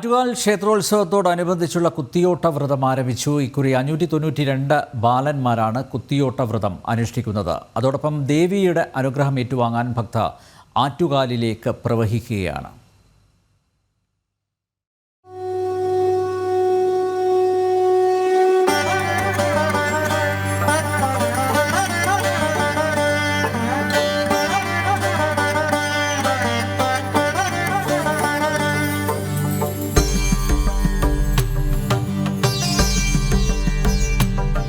ആറ്റുകാൽ ക്ഷേത്രോത്സവത്തോടനുബന്ധിച്ചുള്ള കുത്തിയോട്ട വ്രതം ആരംഭിച്ചു. ഇക്കുറി അഞ്ഞൂറ്റി തൊണ്ണൂറ്റി രണ്ട് ബാലന്മാരാണ് കുത്തിയോട്ട വ്രതം അനുഷ്ഠിക്കുന്നത്. അതോടൊപ്പം ദേവിയുടെ അനുഗ്രഹം ഏറ്റുവാങ്ങാൻ ഭക്ത ആറ്റുകാലിലേക്ക് പ്രവഹിക്കുകയാണ്.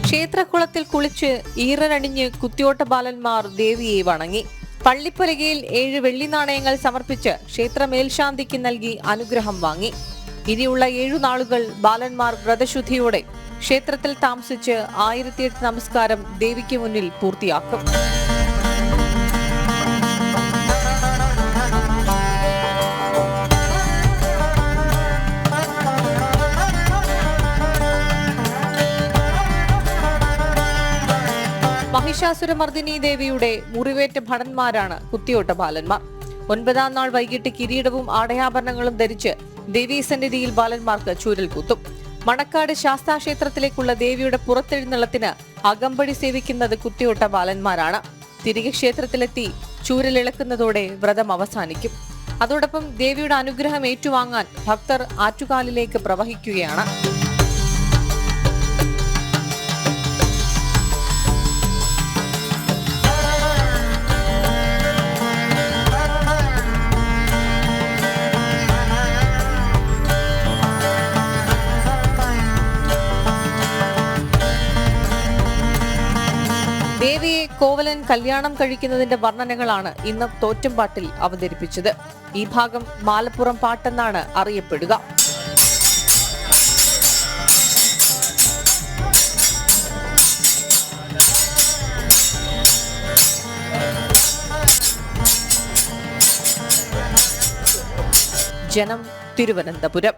ക്ഷേത്രക്കുളത്തിൽ കുളിച്ച് ഈറനണിഞ്ഞ് കുത്തിയോട്ട ബാലന്മാർ ദേവിയെ വണങ്ങി. പള്ളിപ്പലകയിൽ ഏഴ് വെള്ളി നാണയങ്ങൾ സമർപ്പിച്ച് ക്ഷേത്ര മേൽശാന്തിക്ക് നൽകി അനുഗ്രഹം വാങ്ങി. ഇനിയുള്ള ഏഴു നാളുകൾ ബാലന്മാർ വ്രതശുദ്ധിയോടെ ക്ഷേത്രത്തിൽ താമസിച്ച് ആയിരത്തിയെട്ട് നമസ്കാരം ദേവിക്ക് മുന്നിൽ പൂർത്തിയാക്കും. മഹിഷാസുരമർദിനി ദേവിയുടെ മുറിവേറ്റ ഭടന്മാരാണ് കുത്തിയോട്ട ബാലന്മാർ ഒൻപതാം നാൾ വൈകിട്ട് കിരീടവും ആടയാഭരണങ്ങളും ധരിച്ച് ദേവീസന്നിധിയിൽ ബാലന്മാർക്ക് ചൂരൽ കുത്തും. മണക്കാട് ശാസ്താക്ഷേത്രത്തിലേക്കുള്ള ദേവിയുടെ പുറത്തെഴുന്നള്ളത്തിന് അകമ്പടി സേവിക്കുന്നത് കുത്തിയോട്ട ബാലന്മാരാണ് തിരികെ ക്ഷേത്രത്തിലെത്തി ചൂരലിളക്കുന്നതോടെ വ്രതം അവസാനിക്കും. അതോടൊപ്പം ദേവിയുടെ അനുഗ്രഹം ഏറ്റുവാങ്ങാൻ ഭക്തർ ആറ്റുകാലിലേക്ക് പ്രവഹിക്കുകയാണ്. ദേവിയെ കോവലൻ കല്യാണം കഴിക്കുന്നതിന്റെ വർണനകളാണ് ഇന്ന് തോറ്റംപാട്ടിൽ അവതരിപ്പിച്ചത്. ഈ ഭാഗം മാലപ്പുറം പാട്ടെന്നാണ് അറിയപ്പെടുക. ജനം തിരുവനന്തപുരം.